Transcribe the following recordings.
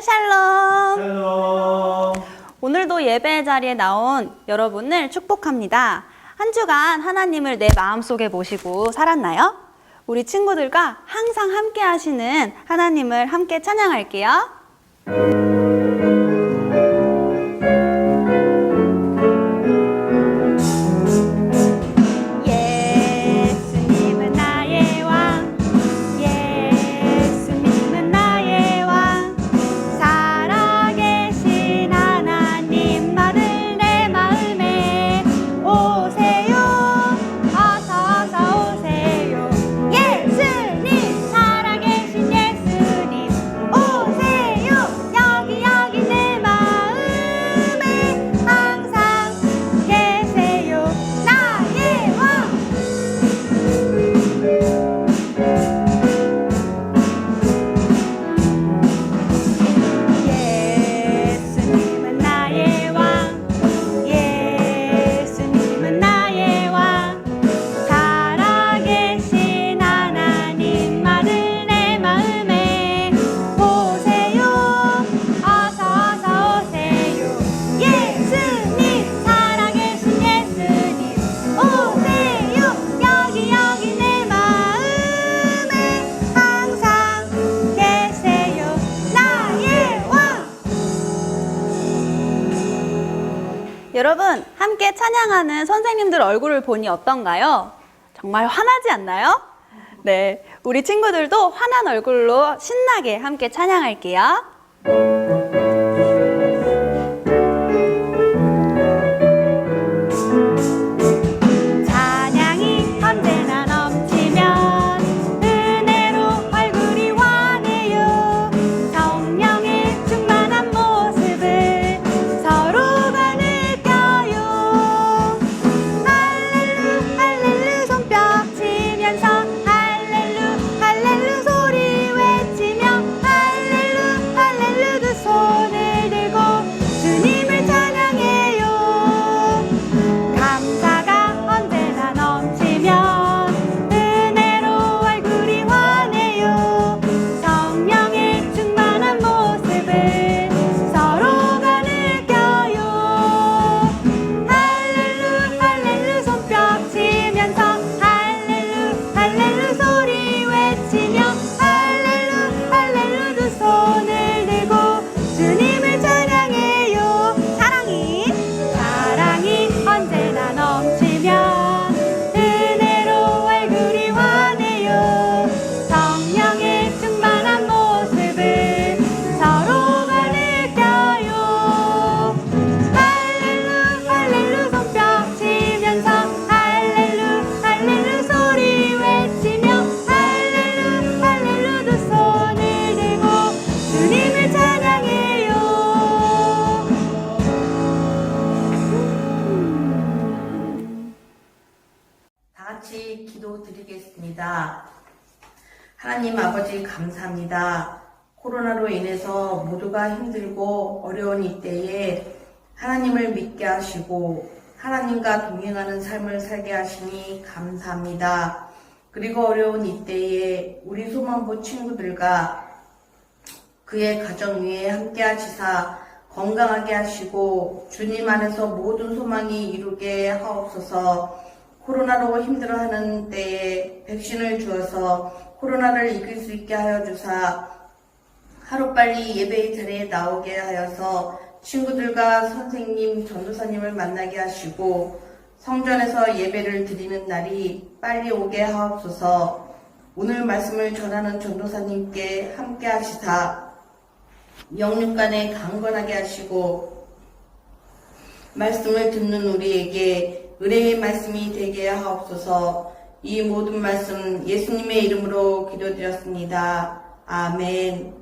샬롬. 샬롬. 오늘도 예배 자리에 나온 여러분을 축복합니다. 한 주간 하나님을 내 마음속에 모시고 살았나요? 우리 친구들과 항상 함께 하시는 하나님을 함께 찬양할게요. 여러분, 함께 찬양하는 선생님들 얼굴을 보니 어떤가요? 정말 화나지 않나요? 네, 우리 친구들도 환한 얼굴로 신나게 함께 찬양할게요. 하나님 아버지 감사합니다. 코로나로 인해서 모두가 힘들고 어려운 이때에 하나님을 믿게 하시고 하나님과 동행하는 삶을 살게 하시니 감사합니다. 그리고 어려운 이때에 우리 소망부 친구들과 그의 가정 위에 함께 하시사 건강하게 하시고 주님 안에서 모든 소망이 이루게 하옵소서 코로나로 힘들어하는 때에 백신을 주어서 코로나를 이길 수 있게 하여 주사 하루빨리 예배의 자리에 나오게 하여서 친구들과 선생님, 전도사님을 만나게 하시고 성전에서 예배를 드리는 날이 빨리 오게 하옵소서. 오늘 말씀을 전하는 전도사님께 함께 하시사 영육간에 강건하게 하시고 말씀을 듣는 우리에게 은혜의 말씀이 되게 하옵소서 이 모든 말씀 예수님의 이름으로 기도드렸습니다. 아멘.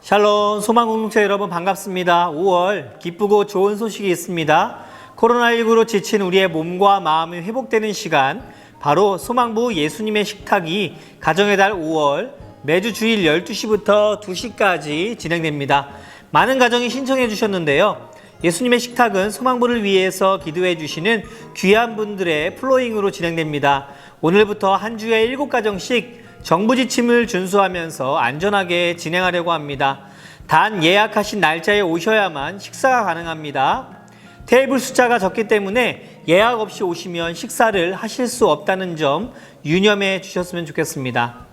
샬롬 소망 공동체 여러분 반갑습니다. 5월 기쁘고 좋은 소식이 있습니다. 코로나19로 지친 우리의 몸과 마음이 회복되는 시간 바로 소망부 예수님의 식탁이 가정의 달 5월 매주 주일 12시부터 2시까지 진행됩니다. 많은 가정이 신청해 주셨는데요. 예수님의 식탁은 소망부를 위해서 기도해 주시는 귀한 분들의 플로잉으로 진행됩니다. 오늘부터 한 주에 7가정씩 정부 지침을 준수하면서 안전하게 진행하려고 합니다. 단 예약하신 날짜에 오셔야만 식사가 가능합니다. 테이블 숫자가 적기 때문에 예약 없이 오시면 식사를 하실 수 없다는 점 유념해 주셨으면 좋겠습니다.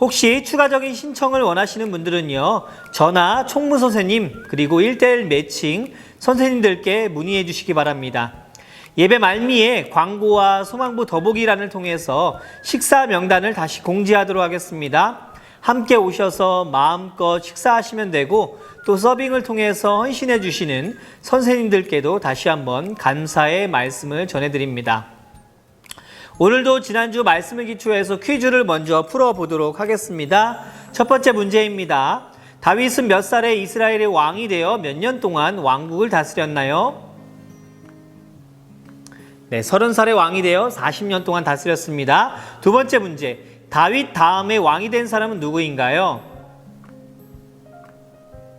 혹시 추가적인 신청을 원하시는 분들은요, 전화 총무 선생님, 그리고 1대1 매칭 선생님들께 문의해 주시기 바랍니다. 예배 말미에 광고와 소망부 더보기란을 통해서 식사 명단을 다시 공지하도록 하겠습니다. 함께 오셔서 마음껏 식사하시면 되고 또 서빙을 통해서 헌신해 주시는 선생님들께도 다시 한번 감사의 말씀을 전해드립니다. 오늘도 지난주 말씀을 기초해서 퀴즈를 먼저 풀어보도록 하겠습니다. 첫 번째 문제입니다. 다윗은 몇 살에 이스라엘의 왕이 되어 몇 년 동안 왕국을 다스렸나요? 네, 30살의 왕이 되어 40년 동안 다스렸습니다. 두 번째 문제. 다윗 다음에 왕이 된 사람은 누구인가요?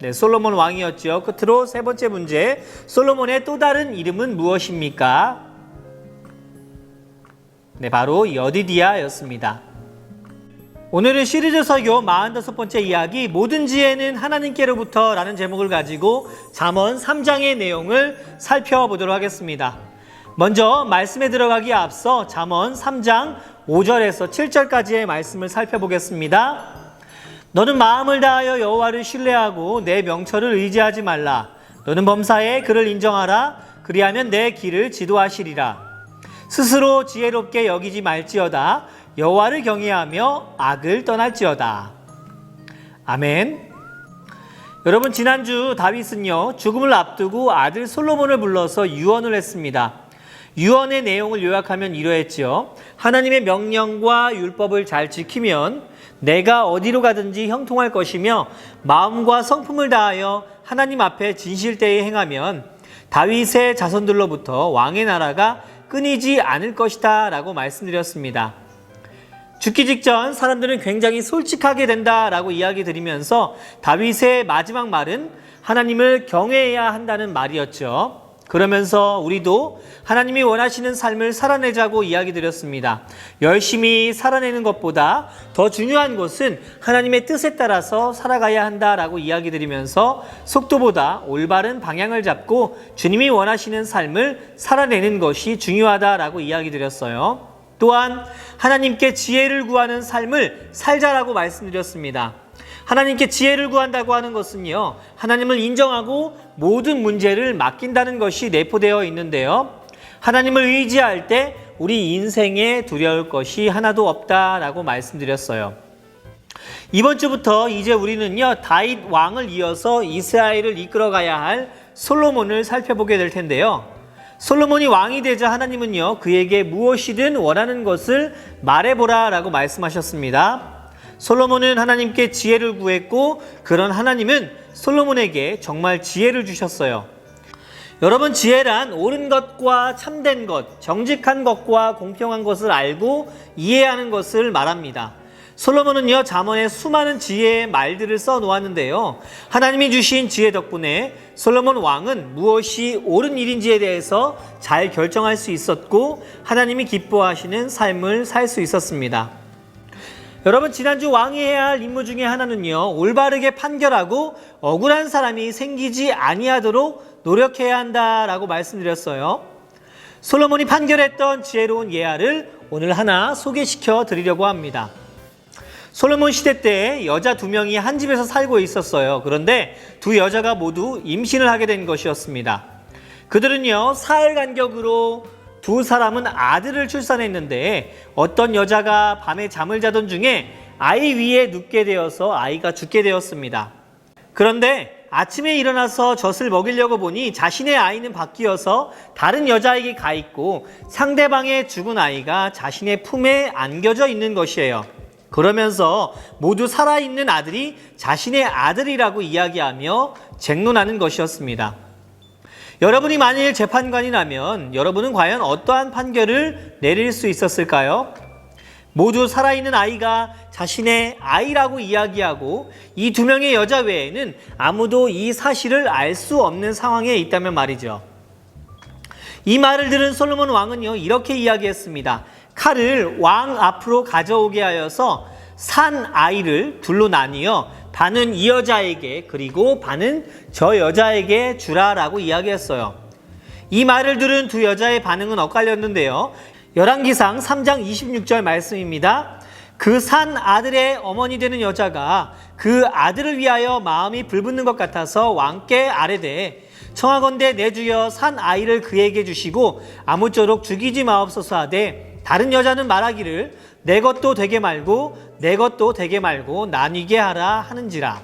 네, 솔로몬 왕이었죠. 끝으로 세 번째 문제. 솔로몬의 또 다른 이름은 무엇입니까? 네, 바로 여디디아였습니다. 오늘은 시리즈 설교 45번째 이야기 모든 지혜는 하나님께로부터 라는 제목을 가지고 잠언 3장의 내용을 살펴보도록 하겠습니다. 먼저 말씀에 들어가기 앞서 잠언 3장 5절에서 7절까지의 말씀을 살펴보겠습니다. 너는 마음을 다하여 여호와를 신뢰하고 내 명철을 의지하지 말라. 너는 범사에 그를 인정하라. 그리하면 내 길을 지도하시리라. 스스로 지혜롭게 여기지 말지어다. 여호와를 경외하며 악을 떠날지어다. 아멘. 여러분 지난주 다윗은요 죽음을 앞두고 아들 솔로몬을 불러서 유언을 했습니다. 유언의 내용을 요약하면 이러했지요. 하나님의 명령과 율법을 잘 지키면 내가 어디로 가든지 형통할 것이며 마음과 성품을 다하여 하나님 앞에 진실되이 행하면 다윗의 자손들로부터 왕의 나라가 끊이지 않을 것이다 라고 말씀드렸습니다. 죽기 직전 사람들은 굉장히 솔직하게 된다라고 이야기 드리면서 다윗의 마지막 말은 하나님을 경외해야 한다는 말이었죠. 그러면서 우리도 하나님이 원하시는 삶을 살아내자고 이야기 드렸습니다. 열심히 살아내는 것보다 더 중요한 것은 하나님의 뜻에 따라서 살아가야 한다라고 이야기 드리면서 속도보다 올바른 방향을 잡고 주님이 원하시는 삶을 살아내는 것이 중요하다라고 이야기 드렸어요. 또한 하나님께 지혜를 구하는 삶을 살자라고 말씀드렸습니다. 하나님께 지혜를 구한다고 하는 것은요, 하나님을 인정하고 모든 문제를 맡긴다는 것이 내포되어 있는데요. 하나님을 의지할 때 우리 인생에 두려울 것이 하나도 없다라고 말씀드렸어요. 이번 주부터 이제 우리는요, 다윗 왕을 이어서 이스라엘을 이끌어 가야 할 솔로몬을 살펴보게 될 텐데요. 솔로몬이 왕이 되자 하나님은요, 그에게 무엇이든 원하는 것을 말해보라 라고 말씀하셨습니다. 솔로몬은 하나님께 지혜를 구했고, 그런 하나님은 솔로몬에게 정말 지혜를 주셨어요. 여러분, 지혜란 옳은 것과 참된 것, 정직한 것과 공평한 것을 알고 이해하는 것을 말합니다. 솔로몬은요, 잠언에 수많은 지혜의 말들을 써 놓았는데요. 하나님이 주신 지혜 덕분에 솔로몬 왕은 무엇이 옳은 일인지에 대해서 잘 결정할 수 있었고, 하나님이 기뻐하시는 삶을 살 수 있었습니다. 여러분, 지난주 왕이 해야 할 임무 중에 하나는요, 올바르게 판결하고 억울한 사람이 생기지 아니하도록 노력해야 한다라고 말씀드렸어요. 솔로몬이 판결했던 지혜로운 예화를 오늘 하나 소개시켜 드리려고 합니다. 솔로몬 시대 때 여자 두 명이 한 집에서 살고 있었어요. 그런데 두 여자가 모두 임신을 하게 된 것이었습니다. 그들은요, 사흘 간격으로 두 사람은 아들을 출산했는데 어떤 여자가 밤에 잠을 자던 중에 아이 위에 눕게 되어서 아이가 죽게 되었습니다. 그런데 아침에 일어나서 젖을 먹이려고 보니 자신의 아이는 바뀌어서 다른 여자에게 가 있고 상대방의 죽은 아이가 자신의 품에 안겨져 있는 것이에요. 그러면서 모두 살아있는 아들이 자신의 아들이라고 이야기하며 쟁론하는 것이었습니다. 여러분이 만일 재판관이라면 여러분은 과연 어떠한 판결을 내릴 수 있었을까요? 모두 살아있는 아이가 자신의 아이라고 이야기하고 이 두 명의 여자 외에는 아무도 이 사실을 알 수 없는 상황에 있다면 말이죠. 이 말을 들은 솔로몬 왕은요, 이렇게 이야기했습니다. 칼을 왕 앞으로 가져오게 하여서 산 아이를 둘로 나뉘어 반은 이 여자에게 그리고 반은 저 여자에게 주라라고 이야기했어요. 이 말을 들은 두 여자의 반응은 엇갈렸는데요. 열왕기상 3장 26절 말씀입니다. 그 산 아들의 어머니 되는 여자가 그 아들을 위하여 마음이 불붙는 것 같아서 왕께 아뢰되 청하건대 내 주여 산 아이를 그에게 주시고 아무쪼록 죽이지 마옵소서 하되 다른 여자는 말하기를 내 것도 되게 말고 내 것도 되게 말고 나뉘게 하라 하는지라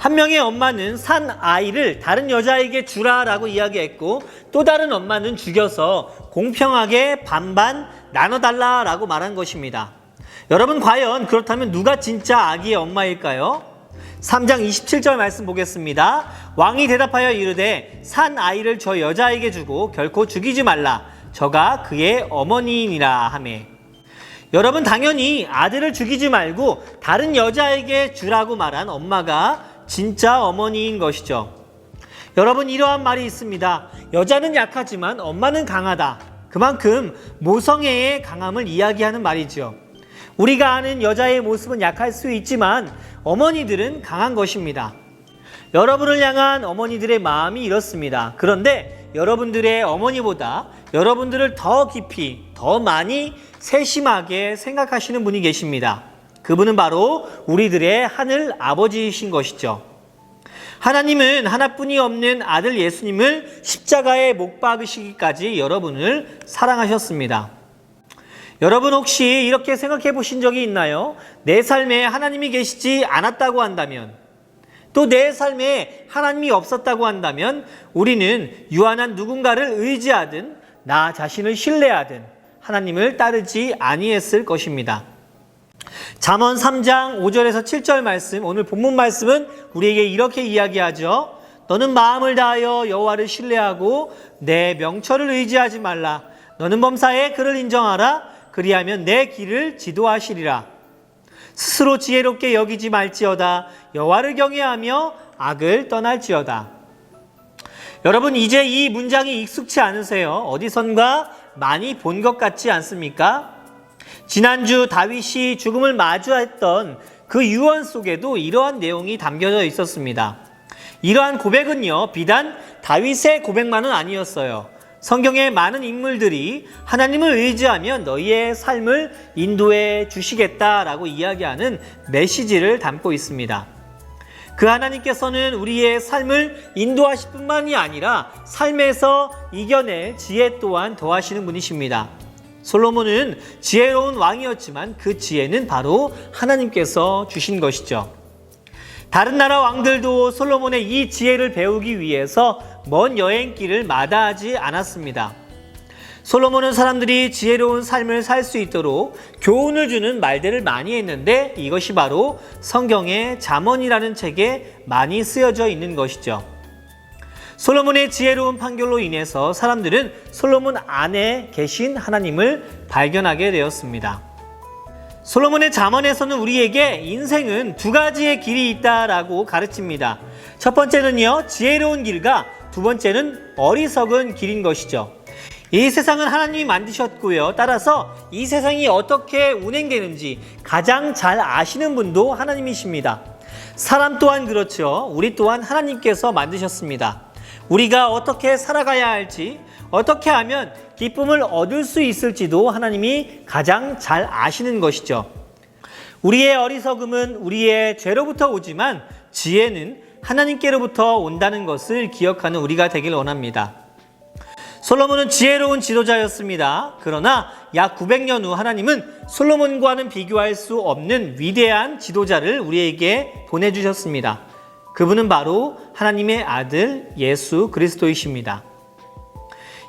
한 명의 엄마는 산 아이를 다른 여자에게 주라라고 이야기했고 또 다른 엄마는 죽여서 공평하게 반반 나눠달라라고 말한 것입니다. 여러분 과연 그렇다면 누가 진짜 아기의 엄마일까요? 3장 27절 말씀 보겠습니다. 왕이 대답하여 이르되 산 아이를 저 여자에게 주고 결코 죽이지 말라. 저가 그의 어머니이니라 하매. 여러분 당연히 아들을 죽이지 말고 다른 여자에게 주라고 말한 엄마가 진짜 어머니인 것이죠. 여러분 이러한 말이 있습니다. 여자는 약하지만 엄마는 강하다. 그만큼 모성애의 강함을 이야기하는 말이죠. 우리가 아는 여자의 모습은 약할 수 있지만 어머니들은 강한 것입니다. 여러분을 향한 어머니들의 마음이 이렇습니다. 그런데 여러분들의 어머니보다 여러분들을 더 깊이, 더 많이 세심하게 생각하시는 분이 계십니다. 그분은 바로 우리들의 하늘 아버지이신 것이죠. 하나님은 하나뿐이 없는 아들 예수님을 십자가에 못 박으시기까지 여러분을 사랑하셨습니다. 여러분 혹시 이렇게 생각해 보신 적이 있나요? 내 삶에 하나님이 계시지 않았다고 한다면, 또 내 삶에 하나님이 없었다고 한다면, 우리는 유한한 누군가를 의지하든, 나 자신을 신뢰하든, 하나님을 따르지 아니했을 것입니다. 잠언 3장 5절에서 7절 말씀, 오늘 본문 말씀은 우리에게 이렇게 이야기하죠. 너는 마음을 다하여 여호와를 신뢰하고 내 명철을 의지하지 말라. 너는 범사에 그를 인정하라. 그리하면 내 길을 지도하시리라. 스스로 지혜롭게 여기지 말지어다. 여호와를 경외하며 악을 떠날지어다. 여러분 이제 이 문장이 익숙치 않으세요? 어디선가 많이 본 것 같지 않습니까? 지난주 다윗이 죽음을 마주했던 그 유언 속에도 이러한 내용이 담겨져 있었습니다. 이러한 고백은요, 비단 다윗의 고백만은 아니었어요. 성경의 많은 인물들이 하나님을 의지하면 너희의 삶을 인도해 주시겠다라고 이야기하는 메시지를 담고 있습니다. 그 하나님께서는 우리의 삶을 인도하실 뿐만이 아니라 삶에서 이겨낼 지혜 또한 더하시는 분이십니다. 솔로몬은 지혜로운 왕이었지만 그 지혜는 바로 하나님께서 주신 것이죠. 다른 나라 왕들도 솔로몬의 이 지혜를 배우기 위해서 먼 여행길을 마다하지 않았습니다. 솔로몬은 사람들이 지혜로운 삶을 살 수 있도록 교훈을 주는 말들을 많이 했는데 이것이 바로 성경의 잠언이라는 책에 많이 쓰여져 있는 것이죠. 솔로몬의 지혜로운 판결로 인해서 사람들은 솔로몬 안에 계신 하나님을 발견하게 되었습니다. 솔로몬의 잠언에서는 우리에게 인생은 두 가지의 길이 있다라고 가르칩니다. 첫 번째는요, 지혜로운 길과 두 번째는 어리석은 길인 것이죠. 이 세상은 하나님이 만드셨고요. 따라서 이 세상이 어떻게 운행되는지 가장 잘 아시는 분도 하나님이십니다. 사람 또한 그렇죠. 우리 또한 하나님께서 만드셨습니다. 우리가 어떻게 살아가야 할지, 어떻게 하면 기쁨을 얻을 수 있을지도 하나님이 가장 잘 아시는 것이죠. 우리의 어리석음은 우리의 죄로부터 오지만 지혜는 하나님께로부터 온다는 것을 기억하는 우리가 되길 원합니다. 솔로몬은 지혜로운 지도자였습니다. 그러나 약 900년 후 하나님은 솔로몬과는 비교할 수 없는 위대한 지도자를 우리에게 보내주셨습니다. 그분은 바로 하나님의 아들 예수 그리스도이십니다.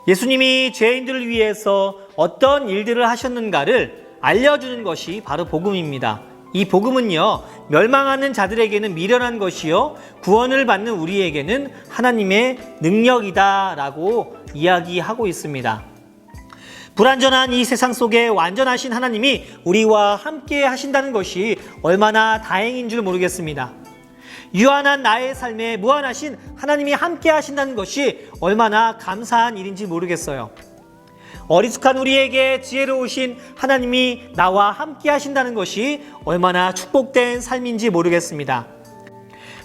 예수님이 죄인들을 위해서 어떤 일들을 하셨는가를 알려주는 것이 바로 복음입니다. 이 복음은요, 멸망하는 자들에게는 미련한 것이요, 구원을 받는 우리에게는 하나님의 능력이다 라고 이야기하고 있습니다. 불완전한 이 세상 속에 완전하신 하나님이 우리와 함께 하신다는 것이 얼마나 다행인 줄 모르겠습니다. 유한한 나의 삶에 무한하신 하나님이 함께 하신다는 것이 얼마나 감사한 일인지 모르겠어요. 어리숙한 우리에게 지혜로우신 하나님이 나와 함께 하신다는 것이 얼마나 축복된 삶인지 모르겠습니다.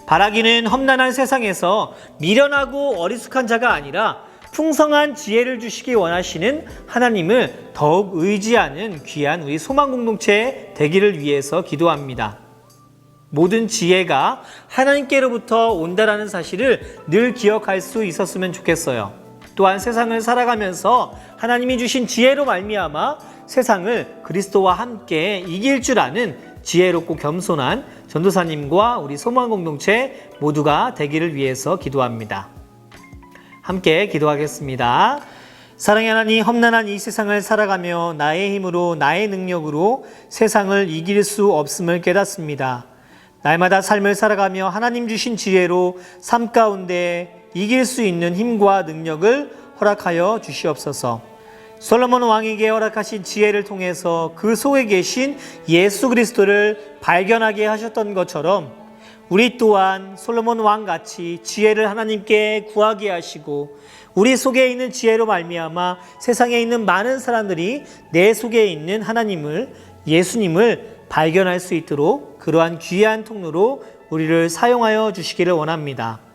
바라기는 험난한 세상에서 미련하고 어리숙한 자가 아니라 풍성한 지혜를 주시기 원하시는 하나님을 더욱 의지하는 귀한 우리 소망 공동체 되기를 위해서 기도합니다. 모든 지혜가 하나님께로부터 온다라는 사실을 늘 기억할 수 있었으면 좋겠어요. 또한 세상을 살아가면서 하나님이 주신 지혜로 말미암아 세상을 그리스도와 함께 이길 줄 아는 지혜롭고 겸손한 전도사님과 우리 소망 공동체 모두가 되기를 위해서 기도합니다. 함께 기도하겠습니다. 사랑의 하나님, 험난한 이 세상을 살아가며 나의 힘으로, 나의 능력으로 세상을 이길 수 없음을 깨닫습니다. 날마다 삶을 살아가며 하나님 주신 지혜로 삶 가운데 이길 수 있는 힘과 능력을 허락하여 주시옵소서. 솔로몬 왕에게 허락하신 지혜를 통해서 그 속에 계신 예수 그리스도를 발견하게 하셨던 것처럼 우리 또한 솔로몬 왕 같이 지혜를 하나님께 구하게 하시고 우리 속에 있는 지혜로 말미암아 세상에 있는 많은 사람들이 내 속에 있는 하나님을 예수님을 발견할 수 있도록 그러한 귀한 통로로 우리를 사용하여 주시기를 원합니다.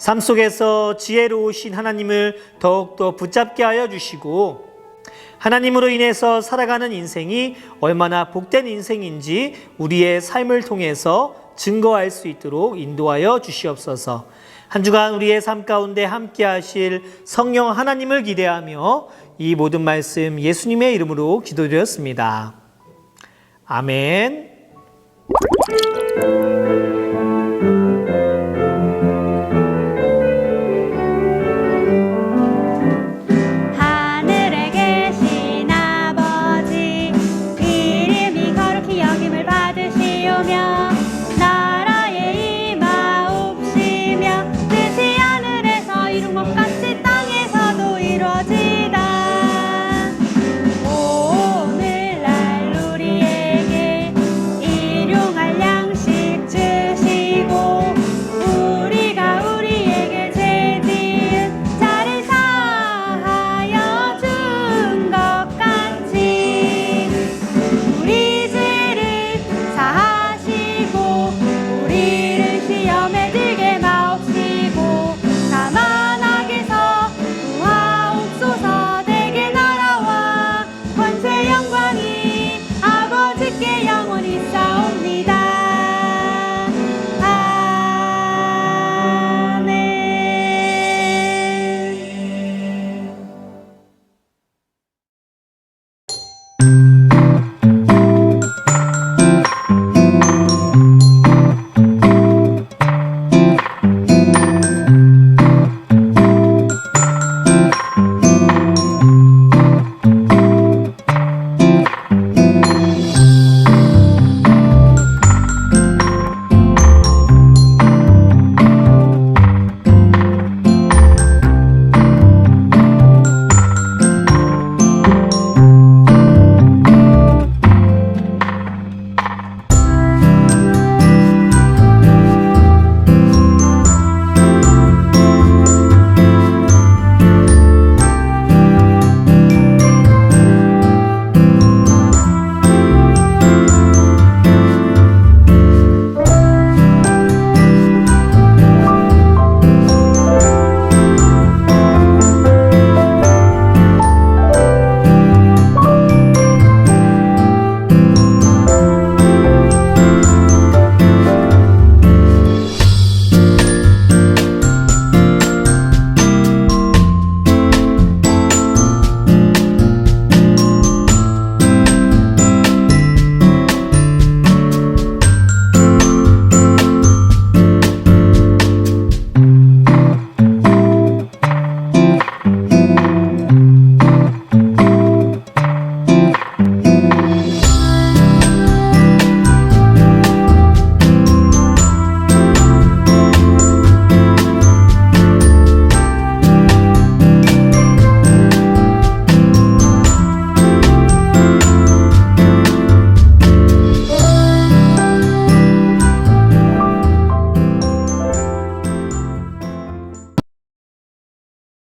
삶 속에서 지혜로우신 하나님을 더욱더 붙잡게 하여 주시고 하나님으로 인해서 살아가는 인생이 얼마나 복된 인생인지 우리의 삶을 통해서 증거할 수 있도록 인도하여 주시옵소서. 한 주간 우리의 삶 가운데 함께 하실 성령 하나님을 기대하며 이 모든 말씀 예수님의 이름으로 기도드렸습니다. 아멘.